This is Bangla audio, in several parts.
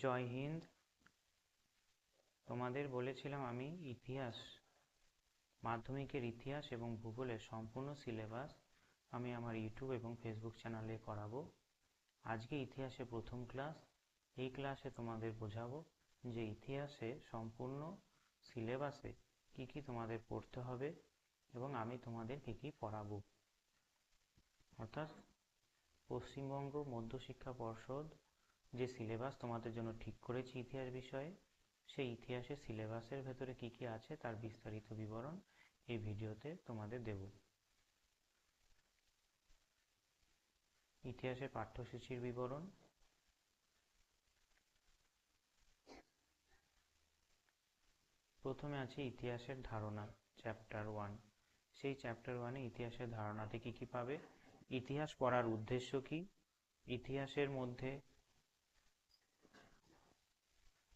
জয় হিন্দ তোমাদের বলেছিলাম আমি ইতিহাস, মাধ্যমিকের ইতিহাস এবং ভূগোলের সম্পূর্ণ সিলেবাস আমি আমার ইউটিউব এবং ফেসবুক চ্যানেলে করাবো। আজকে ইতিহাসে প্রথম ক্লাস, এই ক্লাসে তোমাদের বোঝাবো যে ইতিহাসে সম্পূর্ণ সিলেবাসে কি কি তোমাদের পড়তে হবে এবং আমি তোমাদের কি কি পড়াবো। অর্থাৎ পশ্চিমবঙ্গ মধ্যশিক্ষা পর্ষদ যে সিলেবাস তোমাদের জন্য ঠিক করেছি ইতিহাস বিষয়ে, সেই ইতিহাসের সিলেবাসের ভেতরে কি কি আছে তার বিস্তারিত বিবরণ এই ভিডিওতে তোমাদের দেব। ইতিহাসের পাঠ্যসূচির বিবরণ। প্রথমে আছে ইতিহাসের ধারণা চ্যাপ্টার ওয়ান সেই চ্যাপ্টার ওয়ানে ইতিহাসের ধারণাতে কি কি পাবে? ইতিহাস পড়ার উদ্দেশ্য কি? ইতিহাসের মধ্যে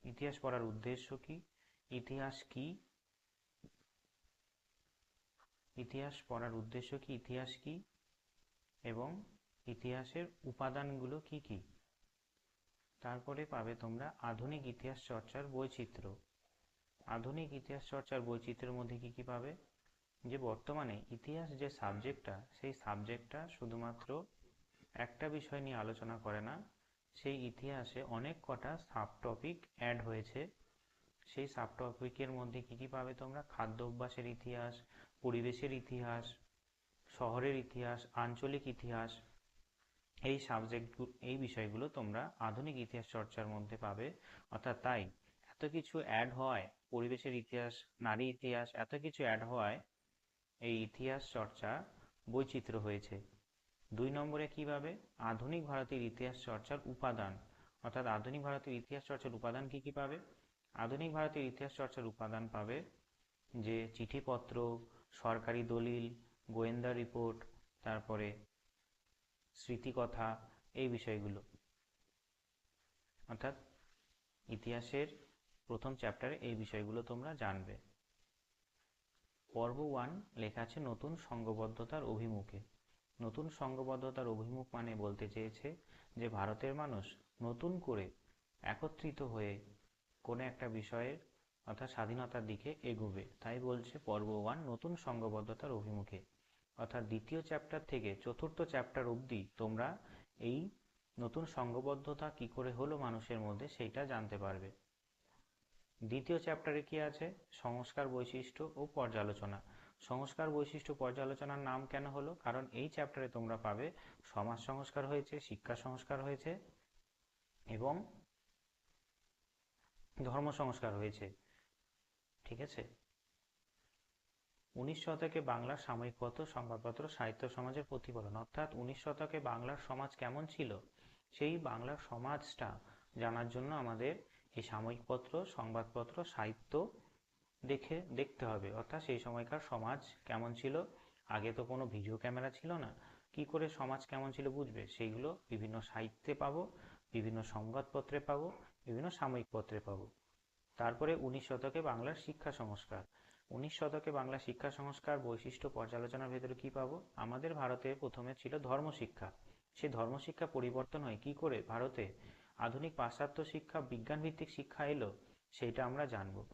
ইতিহাস পড়ার উদ্দেশ্য কি? ইতিহাস কি? ইতিহাস পড়ার উদ্দেশ্য কি? ইতিহাস কি? এবং ইতিহাসের উপাদানগুলো কি কি? তারপরে পাবে তোমরা আধুনিক ইতিহাস চর্চার বৈচিত্র্য। আধুনিক ইতিহাস চর্চার বৈচিত্র্যের মধ্যে কি কি পাবে? যে বর্তমানে ইতিহাস যে সাবজেক্টটা সেই সাবজেক্টটা শুধুমাত্র একটা বিষয় নিয়ে আলোচনা করে না সেই ইতিহাসে অনেক কটা সাব টপিক অ্যাড হয়েছে। সেই সাব টপিকের মধ্যে কি কি পাবে তোমরা? খাদ্য অভ্যাসের ইতিহাস, পরিবেশের ইতিহাস, শহরের ইতিহাস, আঞ্চলিক ইতিহাস, এই সাবজেক্ট এই বিষয়গুলো তোমরা আধুনিক ইতিহাস চর্চার মধ্যে পাবে। অর্থাৎ তাই, এত কিছু অ্যাড হওয়ায় পরিবেশের ইতিহাস, নারী ইতিহাস, এত কিছু অ্যাড হওয়ায় এই ইতিহাস চর্চা বৈচিত্র্য হয়েছে। দুই নম্বরে কীভাবে? আধুনিক ভারতের ইতিহাস চর্চার উপাদান। অর্থাৎ আধুনিক ভারতের ইতিহাস চর্চার উপাদান কি কি পাবে? আধুনিক ভারতের ইতিহাস চর্চার উপাদান পাবে যে চিঠিপত্র, সরকারি দলিল, গোয়েন্দা রিপোর্ট, তারপরে স্মৃতিকথা, এই বিষয়গুলো। অর্থাৎ ইতিহাসের প্রথম চ্যাপ্টারে এই বিষয়গুলো তোমরা জানবে। পর্ব ওয়ান লেখা আছে নতুন সংঘবদ্ধতার অভিমুখে। নতুন সংঘবদ্ধতার অভিমুখ মানে বলতে চেয়েছে যে ভারতের মানুষ নতুন করে একত্রিত হয়ে কোনো একটা বিষয়ের অর্থাৎ স্বাধীনতার দিকে এগোবে। তাই বলছে পর্ব ওয়ান নতুন সংঘবদ্ধতার অভিমুখে। অর্থাৎ দ্বিতীয় চ্যাপ্টার থেকে চতুর্থ চ্যাপ্টার অবধি তোমরা এই নতুন সংঘবদ্ধতা কি করে হলো মানুষের মধ্যে সেইটা জানতে পারবে। দ্বিতীয় চ্যাপ্টারে কি আছে? সংস্কার বৈশিষ্ট্য ও পর্যালোচনা। সংস্কার বৈশিষ্ট্য পর্যালোচনার নাম কেন হলো? কারণ এই চ্যাপ্টারে তোমরা পাবে সমাজ সংস্কার হয়েছে, শিক্ষা সংস্কার হয়েছে এবং ধর্ম সংস্কার হয়েছে। ঠিক আছে? উনিশ শতকে বাংলার সাময়িকপত্র সংবাদপত্র, সাহিত্য সমাজের প্রতিফলন। অর্থাৎ উনিশ শতকে বাংলার সমাজ কেমন ছিল? সেই বাংলার সমাজটা জানার জন্য আমাদের এই সাময়িকপত্র সংবাদপত্র, সাহিত্য দেখে দেখতে হবে। অর্থাৎ সেই সময়কার সমাজ কেমন ছিল? আগে তো কোনো ভিডিও ক্যামেরা ছিল না। কি করে সমাজ কেমন ছিল বুঝবে? সেইগুলো বিভিন্ন সাহিত্যে পাবো, বিভিন্ন সংবাদপত্রে পাবো, বিভিন্ন সাময়িকপত্রে পাবো। তারপরে উনিশ শতকে বাংলার শিক্ষা সংস্কার। উনিশ শতকে বাংলা শিক্ষা সংস্কার বৈশিষ্ট্য পর্যালোচনার ভেতরে কি পাবো? আমাদের ভারতে প্রথমে ছিল ধর্মশিক্ষা। সেই ধর্মশিক্ষা পরিবর্তন হয় কি করে? ভারতে আধুনিক পাশ্চাত্য শিক্ষা বিজ্ঞান ভিত্তিক শিক্ষা এলো সেটা আমরা জানব।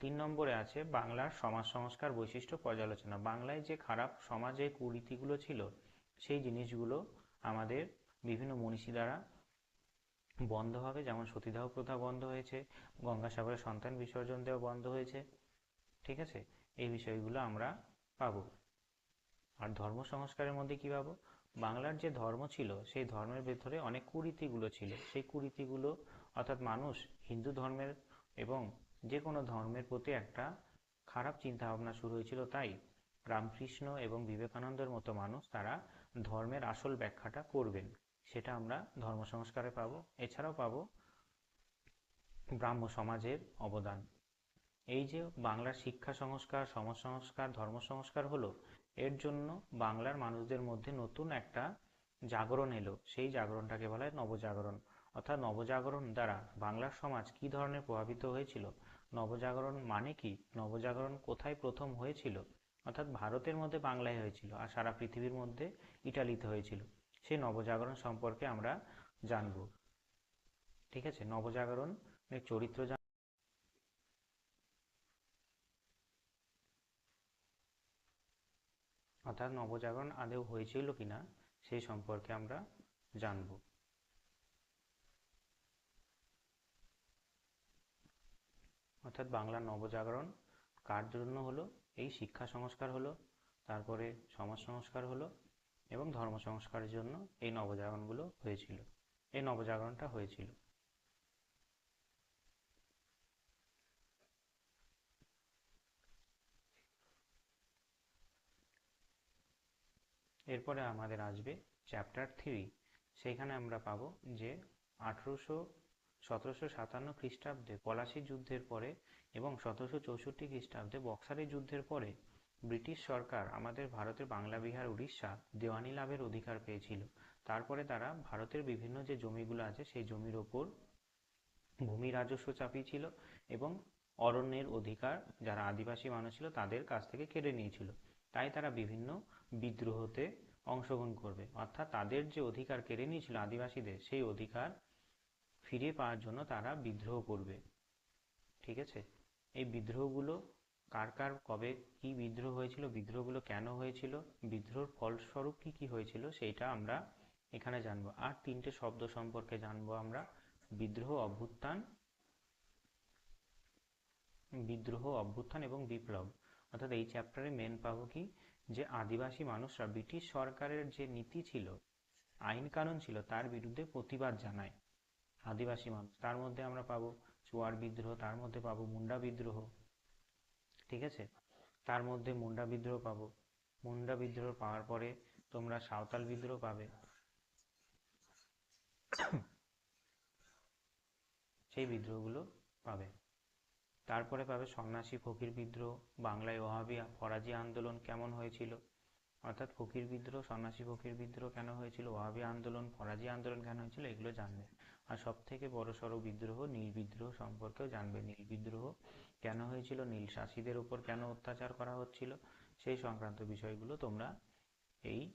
তিন নম্বরে আছে বাংলার সমাজ সংস্কার বৈশিষ্ট্য পর্যালোচনা। বাংলায় যে খারাপ সমাজে কুরীতিগুলো ছিল, সেই জিনিসগুলো আমাদের বিভিন্ন মনীষী দ্বারা বন্ধ হবে। যেমন সতীদাহ প্রথা বন্ধ হয়েছে গঙ্গাসাগরে সন্তান বিসর্জন দেওয়া বন্ধ হয়েছে। ঠিক আছে? এই বিষয়গুলো আমরা পাবো। আর ধর্ম সংস্কারের মধ্যে কি পাবো? বাংলার যে ধর্ম ছিল, সেই ধর্মের ভেতরে অনেক কুরীতিগুলো ছিল। সেই কুরীতিগুলো অর্থাৎ মানুষ হিন্দু ধর্মের এবং যে কোনো ধর্মের প্রতি একটা খারাপ চিন্তা ভাবনা শুরু হয়েছিল, তাই রামকৃষ্ণ এবং বিবেকানন্দের মতো মানুষ তারা ধর্মের আসল ব্যাখ্যাটা করবেন। সেটা আমরা ধর্ম সংস্কারে পাবো, এছাড়াও পাবো ব্রাহ্ম সমাজের অবদান। এই যে বাংলার শিক্ষা সংস্কার, সমাজ সংস্কার, ধর্ম সংস্কার হলো, এর জন্য বাংলার মানুষদের মধ্যে নতুন একটা জাগরণ এলো। সেই জাগরণটাকে বলা হয় নবজাগরণ। অর্থাৎ নবজাগরণ দ্বারা বাংলার সমাজ কি ধরনের প্রভাবিত হয়েছিল? নবজাগরণ মানে কি? নবজাগরণ কোথায় প্রথম হয়েছিল? অর্থাৎ ভারতের মধ্যে বাংলায় হয়েছিল আর সারা পৃথিবীর মধ্যে ইটালিতে হয়েছিল। সেই নবজাগরণ সম্পর্কে আমরা জানব। ঠিক আছে? নবজাগরণ চরিত্র অর্থাৎ নবজাগরণ আদেও হয়েছিল কিনা সেই সম্পর্কে আমরা জানব। অর্থাৎ বাংলার নবজাগরণ কার জন্য হলো? এই শিক্ষা সংস্কার হলো, তারপরে সমাজ সংস্কার হলো এবং ধর্ম সংস্কারের জন্য এই নবজাগরণগুলো হয়েছিল। এই নবজাগরণটা হয়েছিল। এরপরে আমাদের আসবে চ্যাপ্টার থ্রি সেইখানে আমরা পাবো যে আঠেরোশো সতেরোশো সাতান্ন খ্রিস্টাব্দে পলাশী যুদ্ধের পরে এবং সতেরোশো চৌষট্টি খ্রিস্টাব্দে বক্সারি যুদ্ধের পরে ব্রিটিশ সরকার আমাদের ভারতের বাংলা, বিহার, উড়িষ্যা দেওয়ানি লাভের অধিকার পেয়েছিল। তারপরে তারা ভারতের বিভিন্ন যে জমিগুলো আছে, সেই জমির ওপর ভূমি রাজস্ব চাপিয়েছিল এবং অরণ্যের অধিকার, যারা আদিবাসী মানুষ ছিল, তাদের কাছ থেকে কেড়ে নিয়েছিল। তাই তারা বিভিন্ন বিদ্রোহতে অংশগ্রহণ করবে। অর্থাৎ তাদের যে অধিকার কেড়ে নিয়েছিল আদিবাসীদের, সেই অধিকার ফিরে পাওয়ার জন্য তারা বিদ্রোহ করবে। ঠিক আছে? এই বিদ্রোহগুলো কার কার, কবে কি বিদ্রোহ হয়েছিল, বিদ্রোহগুলো কেন হয়েছিল, বিদ্রোহের ফলস্বরূপ কি কি হয়েছিল, সেইটা আমরা এখানে জানব। আর তিনটে শব্দ সম্পর্কে জানব আমরা। বিদ্রোহ, অভ্যুত্থান বিদ্রোহ, অভ্যুত্থান এবং বিপ্লব। অর্থাৎ এই চ্যাপ্টারে মেন পাবো কি? যে আদিবাসী মানুষরা ব্রিটিশ সরকারের যে নীতি ছিল, আইন কানুন ছিল, তার বিরুদ্ধে প্রতিবাদ জানায়। আদিবাসী মানুষ। তার মধ্যে আমরা পাবো চুয়ার বিদ্রোহ, তার মধ্যে পাবো মুন্ডা বিদ্রোহ, ঠিক আছে? তার মধ্যে মুন্ডা বিদ্রোহ পাবো। মুন্ডা বিদ্রোহ পাওয়ার পরে তোমরা সাঁওতাল বিদ্রোহ পাবে। সেই বিদ্রোহগুলো পাবে। তারপরে পাবে সন্ন্যাসী ফকির বিদ্রোহ, বাংলায় ওহাবি ফরাজি আন্দোলন কেমন হয়েছিল? অর্থাৎ ফকির বিদ্রোহ, সন্ন্যাসী ফকির বিদ্রোহ কেন হয়েছিল? ওহাবি আন্দোলন, ফরাজি আন্দোলন কেন হয়েছিল? এগুলো জানবে। আর সব থেকে বড় সড়ো বিদ্রোহ নীল বিদ্রোহ সম্পর্কেও জানবে। নীল বিদ্রোহ কেন হয়েছিল? নীল শাসীদের উপর কেন অত্যাচার করা হচ্ছিল? সেই সংক্রান্ত বিষয়গুলো তোমরা এই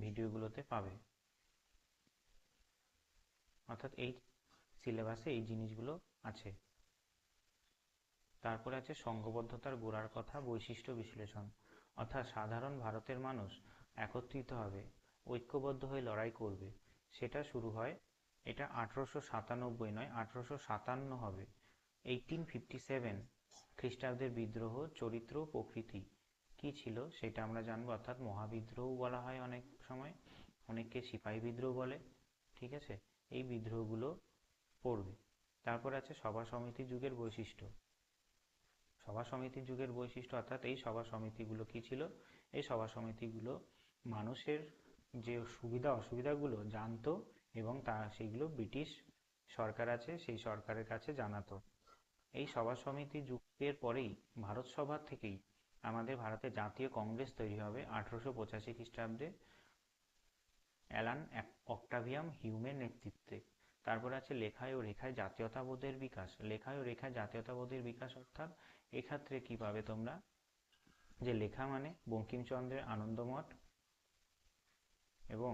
ভিডিওগুলোতে পাবে। অর্থাৎ এই সিলেবাসে এই জিনিসগুলো আছে। তারপরে আছে সংঘবদ্ধতার গোড়ার কথা, বৈশিষ্ট্য বিশ্লেষণ। অর্থাৎ সাধারণ ভারতের মানুষ একত্রিত হবে, ঐক্যবদ্ধ হয়ে লড়াই করবে। সেটা শুরু হয়, এটা আঠারোশো সাতানব্বই নয়, আঠারোশো সাতান্ন হবে। এইটিন ফিফটি সেভেন খ্রিস্টাব্দের বিদ্রোহ, চরিত্র প্রকৃতি কি ছিল সেটা আমরা জানব। অর্থাৎ মহাবিদ্রোহ বলা হয় অনেক সময়, অনেককে সিপাহী বিদ্রোহ বলে, ঠিক আছে? এই বিদ্রোহগুলো পড়বে। তারপর আছে সভা সমিতি যুগের বৈশিষ্ট্য। সভা সমিতি যুগের বৈশিষ্ট্য অর্থাৎ এই সভা সমিতিগুলো কি ছিল? এই সভা সমিতিগুলো মানুষের যে সুবিধা, অসুবিধাগুলো জানতো এবং তা, সেগুলো ব্রিটিশ সরকার আছে, সেই সরকারের কাছে জানাতো। এই সভা সমিতি যুগের পরেই ভারত সভা থেকেই আমাদের ভারতে জাতীয় কংগ্রেস তৈরি হবে আঠারোশো পঁচাশি খ্রিস্টাব্দে। অ্যালান অক্টাভিয়াম হিউমের নেতৃত্বে। তারপর আছে লেখায় ও রেখায় জাতীয়তাবোধের বিকাশ। লেখায় ও রেখায় জাতীয়তাবোধের বিকাশ অর্থাৎ এক্ষেত্রে কি পাবে তোমরা? যে লেখা মানে বঙ্কিমচন্দ্রের আনন্দমঠ এবং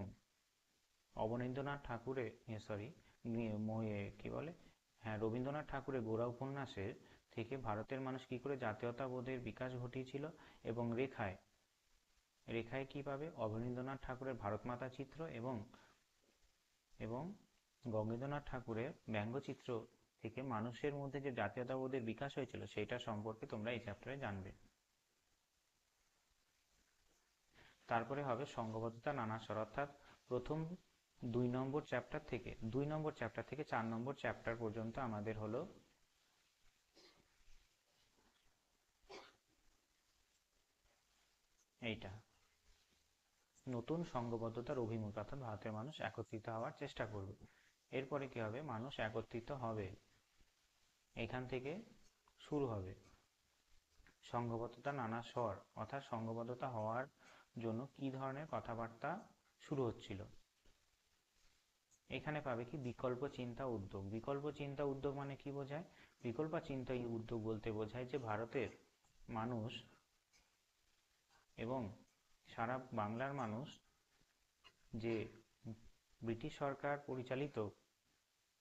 অবনীন্দ্রনাথ ঠাকুরের সরি কি বলে? হ্যাঁ রবীন্দ্রনাথ ঠাকুরের গোড়া উপন্যাসের থেকে ভারতের মানুষ কি করে জাতীয়তাবোধের বিকাশ ঘটিয়েছিল এবং রেখায় রেখায় কি পাবে? অবনীন্দ্রনাথ ঠাকুরের ভারতমাতা চিত্র এবং এবং গঙ্গেন্দ্রনাথ ঠাকুরের ব্যঙ্গচিত্র থেকে মানুষের মধ্যে যে জাতীয়তাবোধের বিকাশ হয়েছিল সেটা সম্পর্কে তোমরা এই চ্যাপ্টারে জানবে। তারপরে হবে সংঘবদ্ধতা নানা স্বর, অর্থাৎ প্রথম দুই নম্বর চ্যাপ্টার থেকে, দুই নম্বর চ্যাপ্টার থেকে চার নম্বর চ্যাপ্টার পর্যন্ত আমাদের হলো এইটা। নতুন সংঘবদ্ধতার অভিমুখ, অর্থাৎ ভারতের মানুষ একত্রিত হওয়ার চেষ্টা করবে। এরপরে কি হবে? মানুষ একত্রিত হবে। এখান থেকে শুরু হবে। সংঘবদ্ধতা নানা স্বর, অর্থাৎ সংঘবদ্ধতা হওয়ার জন্য কি ধরনের কথাবার্তা শুরু হচ্ছিল? এখানে পাবে কি বিকল্প চিন্তা উদ্যোগ। বিকল্প চিন্তা উদ্যোগ মানে কি বোঝায়? বিকল্প চিন্তা উদ্যোগ বলতে বোঝায় যে ভারতের মানুষ এবং সারা বাংলার মানুষ যে ব্রিটিশ সরকার পরিচালিত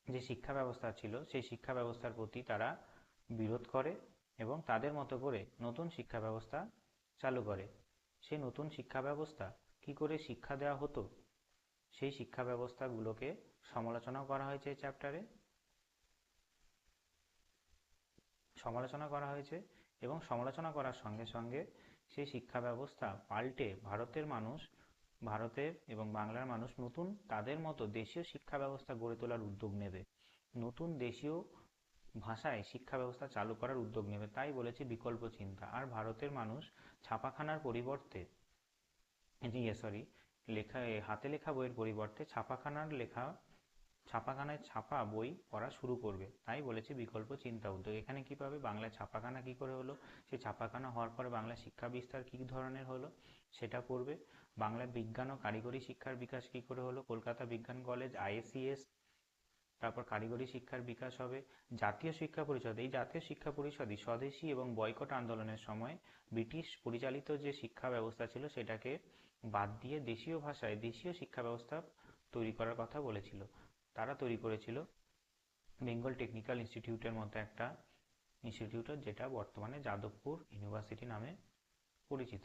যে শিক্ষা ব্যবস্থা ছিল, সেই শিক্ষা ব্যবস্থার প্রতি তারা বিরোধ করে এবং তাদের মতো করে নতুন শিক্ষা ব্যবস্থা চালু করে। সেই নতুন শিক্ষা ব্যবস্থা কি করে শিক্ষা দেওয়া হতো? সেই শিক্ষা ব্যবস্থাগুলোকে সমালোচনা করা হয়েছে এই চ্যাপ্টারে সমালোচনা করা হয়েছে এবং সমালোচনা করার সঙ্গে সঙ্গে সেই শিক্ষা ব্যবস্থা পাল্টে ভারতের মানুষ, ভারতের এবং বাংলার মানুষ নতুন তাদের মতো দেশীয় শিক্ষা ব্যবস্থা গড়ে তোলার উদ্যোগ নেবে। নতুন দেশীয় ভাষায় শিক্ষা ব্যবস্থা চালু করার উদ্যোগ নেবে, তাই বলেছে বিকল্প চিন্তা। আর ভারতের মানুষ ছাপাখানার পরিবর্তে ইয়ে সরি লেখা হাতে লেখা বইয়ের পরিবর্তে ছাপাখানার লেখা, ছাপাখানায় ছাপা বই পড়া শুরু করবে, তাই বলেছে বিকল্প চিন্তা উদ্যোগ। এখানে কি পাবে? বাংলায় ছাপাখানা কি করে হলো? সেই ছাপাখানা হওয়ার পরে বাংলা শিক্ষা বিস্তার কি ধরনের হলো? সেটা পড়বে বাংলা বিজ্ঞান ও কারিগরি শিক্ষার বিকাশ কি করে হলো? কলকাতা বিজ্ঞান কলেজ আইএসিএস তারপর কারিগরি শিক্ষার বিকাশ হবে। জাতীয় শিক্ষা পরিষদ, এই জাতীয় শিক্ষা পরিষদই স্বদেশী এবং বয়কট আন্দোলনের সময় ব্রিটিশ পরিচালিত যে শিক্ষা ব্যবস্থা ছিল, সেটাকে বাদ দিয়ে দেশীয় ভাষায় দেশীয় শিক্ষা ব্যবস্থা তৈরি করার কথা বলেছিল। তারা তৈরি করেছিল বেঙ্গল টেকনিক্যাল ইনস্টিটিউটের মতো একটা ইনস্টিটিউট, যেটা বর্তমানে যাদবপুর ইউনিভার্সিটি নামে পরিচিত।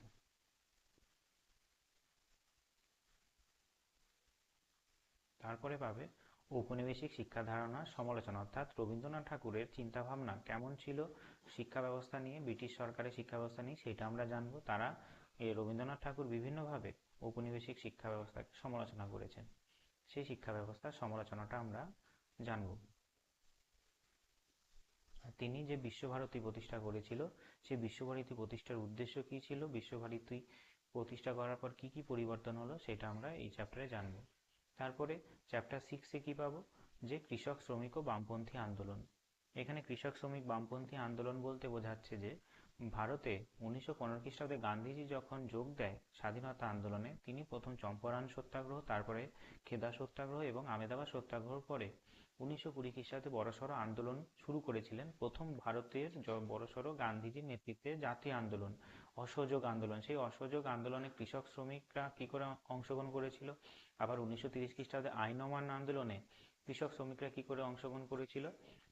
তারপরে পাবে ঔপনিবেশিক শিক্ষা ধারণা সমালোচনা অর্থাৎ রবীন্দ্রনাথ ঠাকুরের চিন্তাভাবনা কেমন ছিল শিক্ষা ব্যবস্থা নিয়ে, ব্রিটিশ সরকারের শিক্ষা ব্যবস্থা নিয়ে, সেটা আমরা জানব। তারা রবীন্দ্রনাথ ঠাকুর বিভিন্নভাবে ঔপনিবেশিক শিক্ষা ব্যবস্থাকে সমালোচনা করেছেন। সেই শিক্ষা ব্যবস্থার সমালোচনাটা আমরা জানব। তিনি যে বিশ্বভারতী প্রতিষ্ঠা করেছিল সেই বিশ্বভারতী প্রতিষ্ঠার উদ্দেশ্য কি ছিল? বিশ্বভারতী প্রতিষ্ঠা করার পর কি কি পরিবর্তন হলো, সেটা আমরা এই চ্যাপ্টারে জানব। তারপরে চ্যাপ্টার সিক্সে কি পাবো? যে কৃষক শ্রমিক ও বামপন্থী আন্দোলন। এখানে কৃষক শ্রমিক বামপন্থী আন্দোলন বলতে বোঝাচ্ছে যে ভারতে উনিশশো পনেরো খ্রিস্টাব্দে গান্ধীজি যখন যোগ দেয় স্বাধীনতা আন্দোলনে, তিনি প্রথম চম্পারণ সত্যাগ্রহ, তারপরে খেদা সত্যাগ্রহ এবং আমেদাবাদ সত্যাগ্রহ পরে উনিশশো কুড়ি খ্রিস্টাব্দে বড়সড় আন্দোলন শুরু করেছিলেন। প্রথম ভারতের বড়সড় গান্ধীজির নেতৃত্বে জাতীয় আন্দোলন, অসহযোগ আন্দোলন। সেই অসহযোগ আন্দোলনে কৃষক শ্রমিকরা কি করে অংশগ্রহণ করেছিল? আবার উনিশশো তিরিশ খ্রিস্টাব্দে আইন অমান্য আন্দোলনে কৃষক শ্রমিকরা কি করে অংশগ্রহণ করেছিল?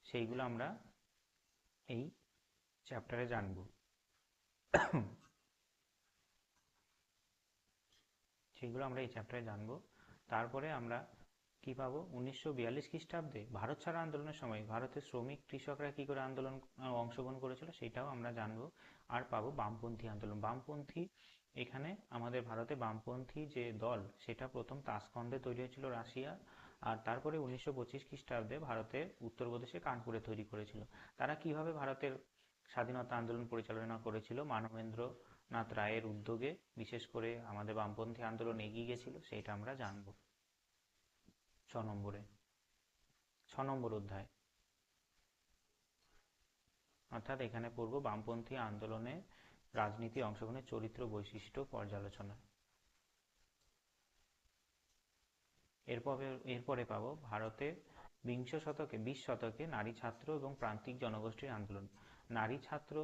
সেইগুলো আমরা এই চ্যাপ্টারে জানব। সেগুলো আমরা এই চ্যাপ্টারে জানব। তারপরে আমরা কি পাবো? উনিশশো বিয়াল্লিশ খ্রিস্টাব্দে ভারত ছাড়া আন্দোলনের সময় ভারতের শ্রমিক কৃষকরা কি করে আন্দোলন, অংশগ্রহণ করেছিল সেটাও আমরা জানব। আর পাবো বামপন্থী আন্দোলন। বামপন্থী এখানে আমাদের ভারতে বামপন্থী যে দল, সেটা প্রথম তাসকন্দে তৈরি হয়েছিল রাশিয়া, আর তারপরে উনিশশো পঁচিশ খ্রিস্টাব্দে ভারতের উত্তরপ্রদেশে কানপুরে তৈরি করেছিল। তারা কীভাবে ভারতের স্বাধীনতা আন্দোলন পরিচালনা করেছিল? মানবেন্দ্র নাথ রায়ের উদ্যোগে, বিশেষ করে আমাদের বামপন্থী আন্দোলন এগিয়ে গেছিল, সেটা আমরা জানব। ছ নম্বরে, ছ নম্বর অধ্যায়। অর্থাৎ এখানে পড়ব বামপন্থী আন্দোলনে রাজনীতি অংশগ্রহণের চরিত্র বৈশিষ্ট্য পর্যালোচনা। এরপরে এরপরে পাবো ভারতে বিংশ শতকে, বিশ শতকে নারী ছাত্র এবং প্রান্তিক জনগোষ্ঠীর আন্দোলন। নারী ছাত্র,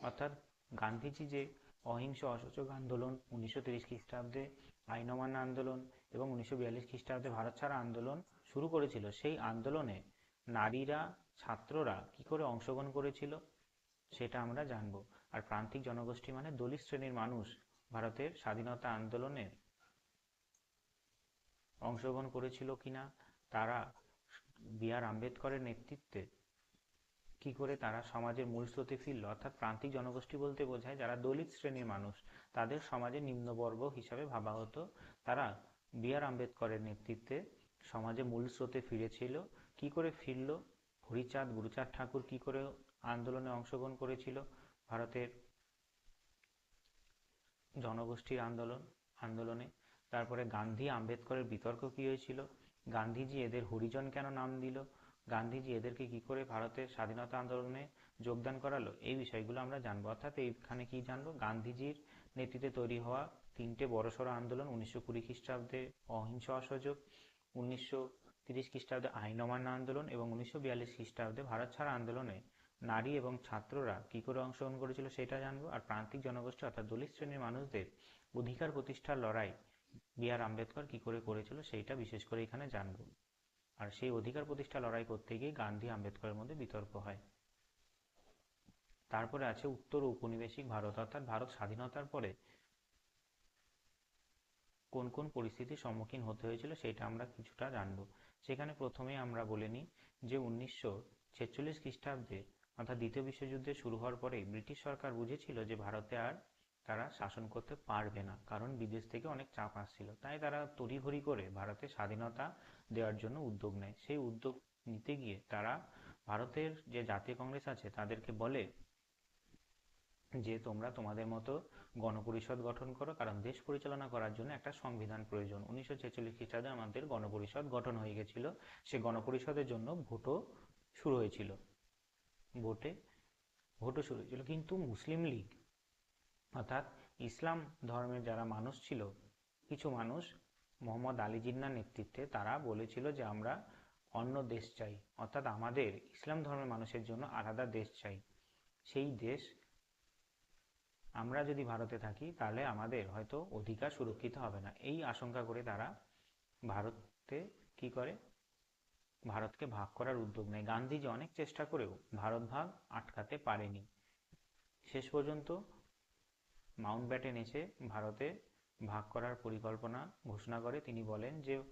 অর্থাৎ গান্ধীজি যে অহিংস অসহযোগ আন্দোলন, উনিশশো তিরিশ খ্রিস্টাব্দে আইন অমান্য আন্দোলন এবং উনিশশো বিয়াল্লিশ খ্রিস্টাব্দে ভারত ছাড়া আন্দোলন শুরু করেছিল, সেই আন্দোলনে নারীরা, ছাত্ররা কি করে অংশগ্রহণ করেছিল, সেটা আমরা জানব। আর প্রান্তিক জনগোষ্ঠী মানে দলিত শ্রেণির মানুষ ভারতের স্বাধীনতা আন্দোলনে অংশগ্রহণ করেছিল কিনা, তারা বি আর আম্বেদকরের নেতৃত্বে কি করে তারা সমাজের মূল স্রোতে ফিরল? অর্থাৎ প্রান্তিক জনগোষ্ঠী বলতে বোঝায় যারা দলিত শ্রেণির মানুষ, তাদের সমাজে নিম্নবর্গ হিসাবে ভাবা হতো। তারা বি আর আম্বেদকরের নেতৃত্বে সমাজে মূল স্রোতে ফিরেছিল। কি করে ফিরল? হরিচাঁদ, গুরুচাঁদ ঠাকুর কি করে আন্দোলনে অংশগ্রহণ করেছিল? ভারতের জনগোষ্ঠীর আন্দোলন, আন্দোলনে। তারপরে গান্ধী আম্বেদকরের বিতর্ক কি হয়েছিল? গান্ধীজি এদের হরিজন কেন নাম দিল? গান্ধীজি এদেরকে কি করে ভারতের স্বাধীনতা আন্দোলনে যোগদান করালো? এই বিষয়গুলো আমরা জানব। অর্থাৎ এইখানে কি জানব? গান্ধীজির নেতৃত্বে তৈরি হওয়া তিনটে বড়সড় আন্দোলন, উনিশশো কুড়ি খ্রিস্টাব্দে অহিংস অসহযোগ, উনিশশো তিরিশ খ্রিস্টাব্দে আইন অমান্য আন্দোলন এবং উনিশশো বিয়াল্লিশ খ্রিস্টাব্দে ভারত ছাড়া আন্দোলনে নারী এবং ছাত্ররা কি করে অংশগ্রহণ করেছিল সেটা জানব। আর প্রান্তিক জনগোষ্ঠী অর্থাৎ দলিত শ্রেণির মানুষদের অধিকার প্রতিষ্ঠার লড়াই বি আর আম্বেদকর কি করে করেছিল সেইটা বিশেষ করে এখানে জানব। আর সেই অধিকার প্রতিষ্ঠা লড়াই করতে গিয়ে গান্ধী আম্বেদকরের মধ্যে বিতর্ক হয়। তারপরে আছে উত্তর ঔপনিবেশিক ভারত। অর্থাৎ ভারত স্বাধীনতার পরে কোন কোন পরিস্থিতির সম্মুখীন হতে হয়েছিল সেটা আমরা কিছুটা জানব। সেখানে প্রথমে আমরা বলে নিই যে উনিশশো ছেচল্লিশ খ্রিস্টাব্দে অর্থাৎ দ্বিতীয় বিশ্বযুদ্ধের শুরু হওয়ার পরেই ব্রিটিশ সরকার বুঝেছিল যে ভারতে আর তারা শাসন করতে পারবে না, কারণ বিদেশ থেকে অনেক চাপ আসছিল। তাই তারা তড়িঘড়ি করে ভারতে স্বাধীনতা দেওয়ার জন্য উদ্যোগ নেয়। সেই উদ্যোগ নিতে গিয়ে তারা ভারতের যে জাতীয় কংগ্রেস আছে তাদেরকে বলে যে, তোমরা তোমাদের মতো গণপরিষদ গঠন করো, কারণ দেশ পরিচালনা করার জন্য একটা সংবিধান প্রয়োজন। উনিশশো ছেচল্লিশ খ্রিস্টাব্দে আমাদের গণপরিষদ গঠন হয়ে গেছিল। সে গণপরিষদের জন্য ভোটও শুরু হয়েছিল। ভোটে ভোটও শুরু হয়েছিল। কিন্তু মুসলিম লীগ, অর্থাৎ ইসলাম ধর্মের যারা মানুষ ছিল, কিছু মানুষ মোহাম্মদ আলী জিন্নার নেতৃত্বে তারা বলেছিল যে আমরা অন্য দেশ চাই। অর্থাৎ আমাদের ইসলাম ধর্মের মানুষের জন্য আলাদা দেশ চাই। সেই দেশ আমরা যদি ভারতে থাকি, তাহলে আমাদের হয়তো অধিকার সুরক্ষিত হবে না। এই আশঙ্কা করে তারা ভারতে কি করে? ভারতকে ভাগ করার উদ্যোগ নেয়। গান্ধীজি অনেক চেষ্টা করেও ভারত ভাগ আটকাতে পারেনি। শেষ পর্যন্ত মাউন্ট ব্যাটেন এসে ভারতে ভাগ করার পরিকল্পনা ঘোষণা করে। তিনি বলেন যে,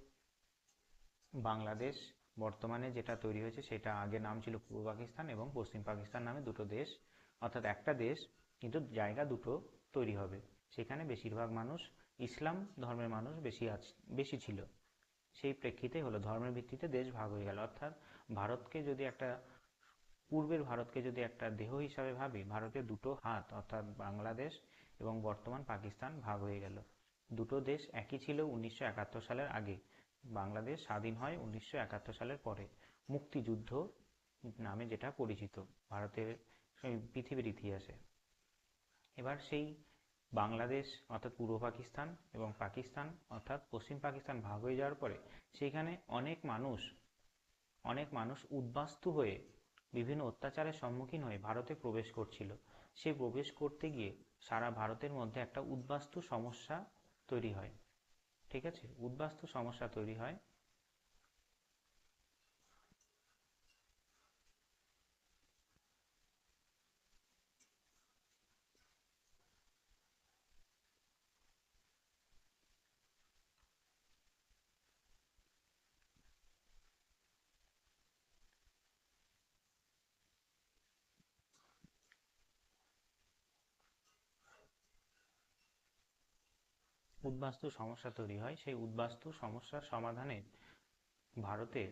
বাংলাদেশ বর্তমানে যেটা তৈরি হয়েছে সেটা আগে নাম ছিল পূর্ব পাকিস্তান এবং পশ্চিম পাকিস্তান নামে দুটো দেশ। অর্থাৎ একটা দেশ, কিন্তু জায়গা দুটো তৈরি হবে। সেখানে বেশিরভাগ মানুষ ইসলাম ধর্মের মানুষ বেশি আছে, বেশি ছিল। সেই প্রেক্ষিতে হলো, ধর্মের ভিত্তিতে দেশ ভাগ হয়ে গেল। অর্থাৎ ভারতকে যদি একটা, পূর্বের ভারতকে যদি একটা দেহ হিসাবে ভাবি ভারতের দুটো হাত, অর্থাৎ বাংলাদেশ এবং বর্তমান পাকিস্তান ভাগ হয়ে গেল। দুটো দেশ একই ছিল উনিশশো একাত্তর সালের আগে। বাংলাদেশ স্বাধীন হয় উনিশশো একাত্তর সালের পরে। মুক্তিযুদ্ধ নামে যেটা পরিচিত ভারতের পৃথিবীর ইতিহাসে। এবার সেই বাংলাদেশ, অর্থাৎ পূর্ব পাকিস্তান এবং পাকিস্তান, অর্থাৎ পশ্চিম পাকিস্তান ভাগ হয়ে যাওয়ার পরে সেখানে অনেক মানুষ অনেক মানুষ উদ্বাস্তু হয়ে বিভিন্ন অত্যাচারের সম্মুখীন হয়ে ভারতে প্রবেশ করছিল। সে প্রবেশ করতে গিয়ে সারা ভারতের মধ্যে একটা উদ্বাস্তু সমস্যা তৈরি হয়। ঠিক আছে? উদ্বাস্তু সমস্যা তৈরি হয়। উদ্বাস্তু সমস্যা তৈরি হয়, সেই উদ্বাস্তু সমস্যার সমাধানে ভারতে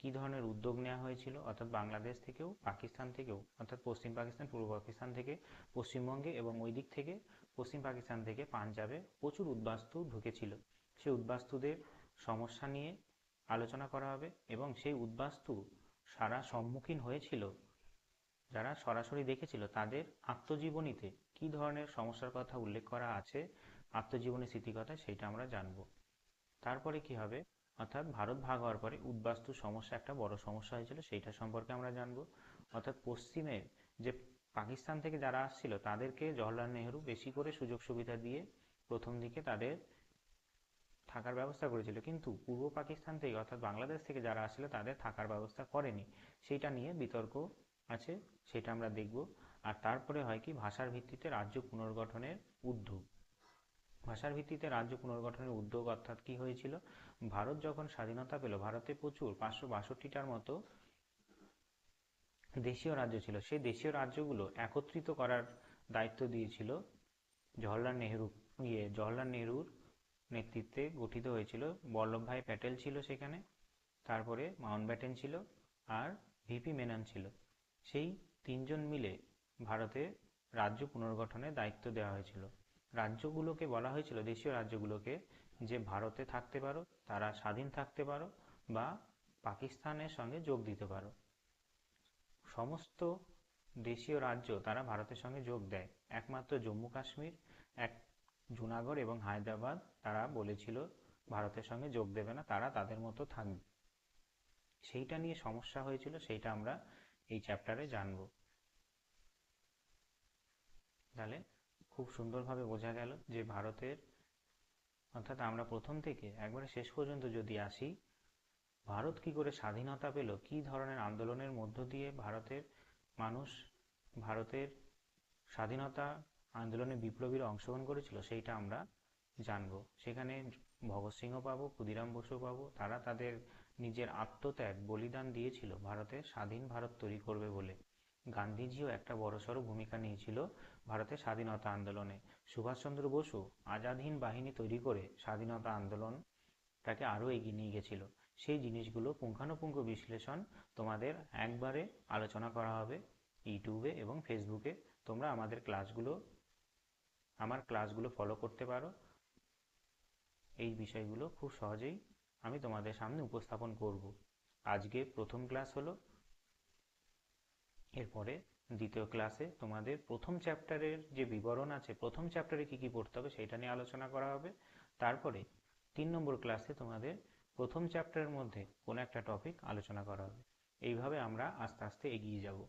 কি ধরনের উদ্যোগ নেওয়া হয়েছিল? অর্থাৎ বাংলাদেশ থেকেও পাকিস্তান থেকেও, অর্থাৎ পশ্চিম পাকিস্তান, পূর্ব পাকিস্তান থেকে পশ্চিমবঙ্গে এবং ওই দিক থেকে পশ্চিম পাকিস্তান থেকে পাঞ্জাবে প্রচুর উদ্বাস্তু ঢুকেছিল। সেই উদ্বাস্তুদের সমস্যা নিয়ে আলোচনা করা হবে এবং সেই উদ্বাস্তু সারা সম্মুখীন হয়েছিল, যারা সরাসরি দেখেছিল, তাদের আত্মজীবনীতে কি ধরনের সমস্যার কথা উল্লেখ করা আছে আত্মজীবনী স্মৃতিকথা সেইটা আমরা জানব। তারপরে কি হবে? অর্থাৎ ভারত ভাগ হওয়ার পরে উদ্বাস্তু সমস্যা একটা বড় সমস্যা হয়েছিল, সেইটা সম্পর্কে আমরা জানব। অর্থাৎ পশ্চিমে যে পাকিস্তান থেকে যারা আসছিল, তাদেরকে জওহরলাল নেহরু বেশি করে সুযোগ সুবিধা দিয়ে প্রথম দিকে তাদের থাকার ব্যবস্থা করেছিল। কিন্তু পূর্ব পাকিস্তান থেকে অর্থাৎ বাংলাদেশ থেকে যারা আসছিল, তাদের থাকার ব্যবস্থা করেনি। সেইটা নিয়ে বিতর্ক আছে সেটা আমরা দেখব। আর তারপরে হয় কি? ভাষার ভিত্তিতে রাজ্য পুনর্গঠনের উদ্যোগ। ভাষার ভিত্তিতে রাজ্য পুনর্গঠনের উদ্যোগ অর্থাৎ কি হয়েছিল? ভারত যখন স্বাধীনতা পেল, ভারতে প্রচুর, পাঁচশো বাষট্টিটার মতো দেশীয় রাজ্য ছিল। সেই দেশীয় রাজ্যগুলো একত্রিত করার দায়িত্ব দিয়েছিল জওহরলাল নেহরু। ইয়ে জওহরলাল নেহরুর নেতৃত্বে গঠিত হয়েছিল। বল্লভভাই প্যাটেল ছিল সেখানে, তারপরে মাউন্ট ব্যাটেন ছিল আর ভিপি মেনন ছিল। সেই তিনজন মিলে ভারতে রাজ্য পুনর্গঠনের দায়িত্ব দেওয়া হয়েছিল। রাজ্যগুলোকে বলা হয়েছিল, দেশীয় রাজ্যগুলোকে, যে ভারতে থাকতে পারো, তারা স্বাধীন থাকতে পারো বা পাকিস্তানের সঙ্গে যোগ দিতে পারো। সমস্ত দেশীয় রাজ্য তারা ভারতের সঙ্গে যোগ দেয়। একমাত্র জম্মু কাশ্মীর, এক জুনাগড় এবং হায়দ্রাবাদ তারা বলেছিল ভারতের সঙ্গে যোগ দেবে না, তারা তাদের মতো থাকবে। সেইটা নিয়ে সমস্যা হয়েছিল, সেইটা আমরা এই চ্যাপ্টারে জানব। তাহলে খুব সুন্দরভাবে বোঝা গেল যে ভারতের, অর্থাৎ আমরা প্রথম থেকে, একবারে শেষ পর্যন্ত যদি আসি, ভারত কি করে স্বাধীনতা পেল? কি ধরনের আন্দোলনের মধ্য দিয়ে ভারতের মানুষ ভারতের স্বাধীনতা আন্দোলনে বিপ্লবীরা অংশগ্রহণ করেছিল? সেইটা আমরা জানব। সেখানে ভগৎ সিংহ পাবো, ক্ষুদিরাম বসু পাবো। তারা তাদের নিজের আত্মত্যাগ, বলিদান দিয়েছিল ভারতের স্বাধীন ভারত তৈরি করবে বলে। গান্ধীজিও একটা বড়সড় ভূমিকা নিয়েছিল ভারতের স্বাধীনতা আন্দোলনে। সুভাষচন্দ্র বসু আজাদহীন বাহিনী তৈরি করে স্বাধীনতা আন্দোলনটাকে আরও এগিয়ে নিয়ে গেছিল। সেই জিনিসগুলো পুঙ্খানুপুঙ্খ বিশ্লেষণ তোমাদের একবারে আলোচনা করা হবে ইউটিউবে এবং ফেসবুকে। তোমরা আমাদের ক্লাসগুলো, আমার ক্লাসগুলো ফলো করতে পারো। এই বিষয়গুলো খুব সহজেই আমি তোমাদের সামনে উপস্থাপন করব। আজকে প্রথম ক্লাস হলো। এরপরে দ্বিতীয় ক্লাসে তোমাদের প্রথম চ্যাপ্টারের যে বিবরণ আছে, প্রথম চ্যাপ্টারে কি কি পড়তে হবে সেটা নিয়ে আলোচনা করা হবে। তারপরে তিন নম্বর ক্লাসে তোমাদের প্রথম চ্যাপ্টারের মধ্যে কোনো একটা টপিক আলোচনা করা হবে। এইভাবে আমরা আস্তে আস্তে এগিয়ে যাব।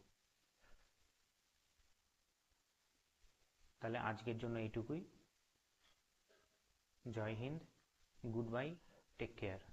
তাহলে আজকের জন্য এইটুকুই। জয় Hind, good bye, take care.